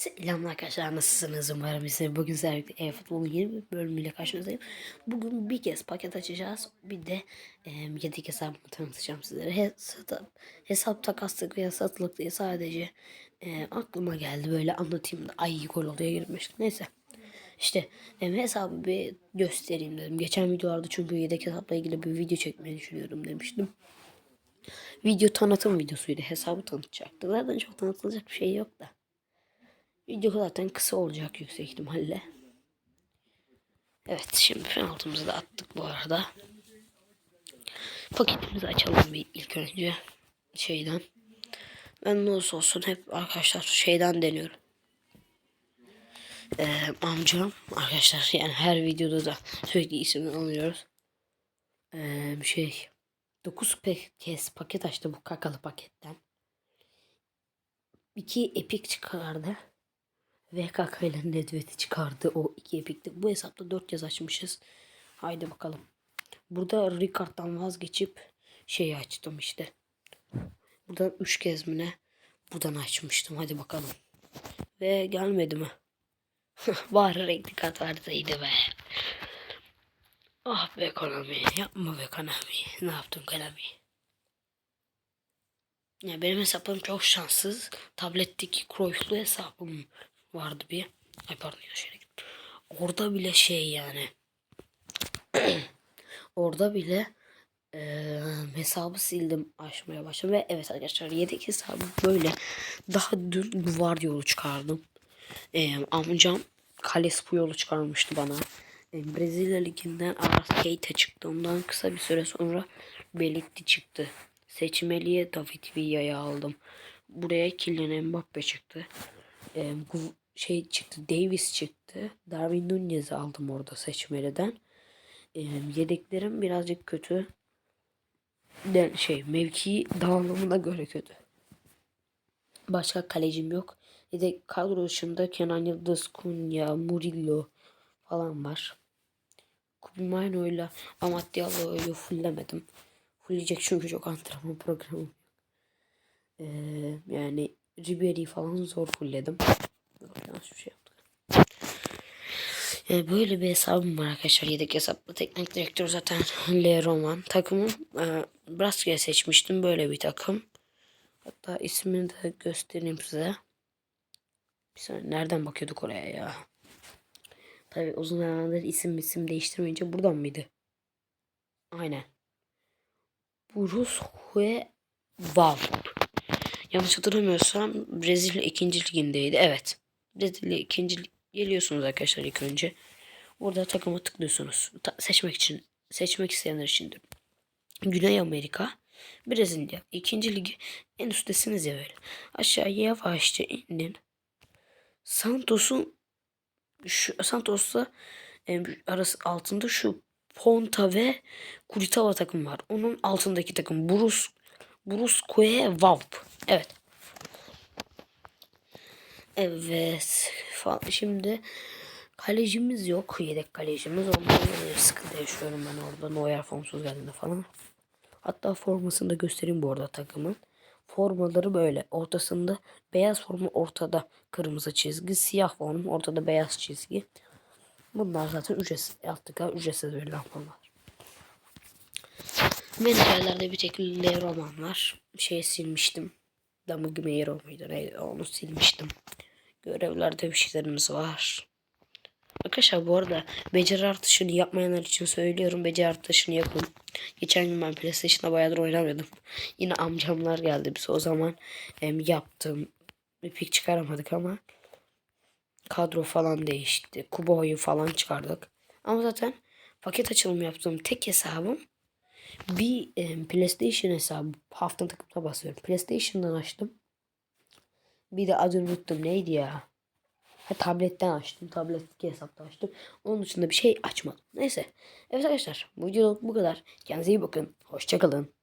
Selamlar arkadaşlar nasılsınız umarım iyisiniz. Bugün sizlerle e-futbolun yeni bir bölümüyle karşınızdayım. Bugün bir kez paket açacağız. Bir de e, yedek hesabımı tanıtacağım sizlere. Hesap, hesap takaslık veya satılık diye sadece e, aklıma geldi böyle anlatayım da ay gol oluyor girmiş. Neyse. İşte e, hesabı bir göstereyim dedim. Geçen videolarda çünkü yedek hesapla ilgili bir video çekmeyi düşünüyorum demiştim. Video tanıtım videosuydu. Hesabı tanıtacaktı. Zaten çok tanıtılacak bir şey yok da. Video zaten kısa olacak yüksek ihtimalle. Evet şimdi penaltımızı da attık bu arada. Paketimizi açalım bir ilk önce şeyden. Ben ne olursa olsun hep arkadaşlar şeyden deniyorum. Ee, amcam arkadaşlar yani her videoda da sürekli ismini alıyoruz. Ee, şey 9 kez paket açtı bu kakalı paketten. 2 epik çıkardı. VKK ile Nedvet'i çıkardı o iki epikte. Bu hesapta 4 kez açmışız. Haydi bakalım. Burada Ricard'dan vazgeçip şeyi açtım işte. Buradan 3 kez mi ne? Buradan açmıştım. Hadi bakalım. Ve gelmedi mi? Bari renkli kart varsaydı be. Ah be Konami. Yapma be Konami. Ne yaptın Konami? Ya benim hesaplarım çok şanssız. Tabletteki Cruyff'lu hesabım vardı bir. Ay pardon ya şöyle git. Orada bile şey yani. Orada bile e, hesabı sildim açmaya başladım ve evet arkadaşlar yedek hesabı böyle daha dün duvar yolu çıkardım. E, amcam Kales bu yolu çıkarmıştı bana. E, Brezilya liginden Aras Keita çıktı. Ondan kısa bir süre sonra Belikti çıktı. Seçmeliye David Villa'yı aldım. Buraya Kylian Mbappe çıktı. E, şey çıktı. Davis çıktı. Darwin Nunez'i aldım orada seçmeliden. Yedeklerim birazcık kötü. De, şey mevki dağılımına göre kötü. Başka kalecim yok. Yedek kadro dışında Kenan Yıldız, Kunya, Murillo falan var. Kubimayno ile Amat Diallo'yu fulllemedim. Fullleyecek çünkü çok antrenman programı. Ee, yani Ribery falan zor fullledim. Yanlış bir şey yaptık. Yani böyle bir hesabım var arkadaşlar. Yedek hesaplı teknik direktör zaten Le Roman. Takımım e, Braska'ya seçmiştim. Böyle bir takım. Hatta ismini de göstereyim size. Bir saniye nereden bakıyorduk oraya ya? Tabi uzun zamandır isim isim değiştirmeyince buradan mıydı? Aynen. Brusque Vav. Yanlış hatırlamıyorsam Brezilya 2. ligindeydi. Evet. 2. lig geliyorsunuz arkadaşlar ilk önce. Burada takıma tıklıyorsunuz. Ta seçmek için seçmek isteyenler için de. Güney Amerika, Brezilya. 2. ligi en üsttesiniz ya böyle. Aşağıya yavaşça inin. Santos'un şu Santos'la e, arası altında şu Ponta ve Kuritava takım var. Onun altındaki takım Brus Brusque Vamp. Evet. Evet. Şimdi kalecimiz yok. Yedek kalecimiz. Ondan sıkıntı yaşıyorum ben orada. Neuer formsuz geldiğinde falan. Hatta formasını da göstereyim bu arada takımın. Formaları böyle. Ortasında beyaz formu ortada kırmızı çizgi. Siyah form ortada beyaz çizgi. Bunlar zaten ücretsiz. Altta ücretsiz verilen formlar. Menajerlerde bir tek Le roman var. Şey silmiştim. Damı Gmeiro muydu neydi onu silmiştim. Görevlerde bir şeylerimiz var. Arkadaşlar bu arada beceri artışını yapmayanlar için söylüyorum. Beceri artışını yapın. Geçen gün ben PlayStation'da bayağıdır oynamıyordum. Yine amcamlar geldi bize o zaman em, yaptım. Bir pik çıkaramadık ama kadro falan değişti. Kubo'yu falan çıkardık. Ama zaten paket açılımı yaptığım tek hesabım bir e, PlayStation hesabı. Hafta takımda basıyorum. PlayStation'dan açtım. Bir de adını unuttum. Neydi ya? Ha, tabletten açtım. Tabletteki hesapta açtım. Onun dışında bir şey açmadım. Neyse. Evet arkadaşlar. Bu video bu kadar. Kendinize iyi bakın. Hoşçakalın.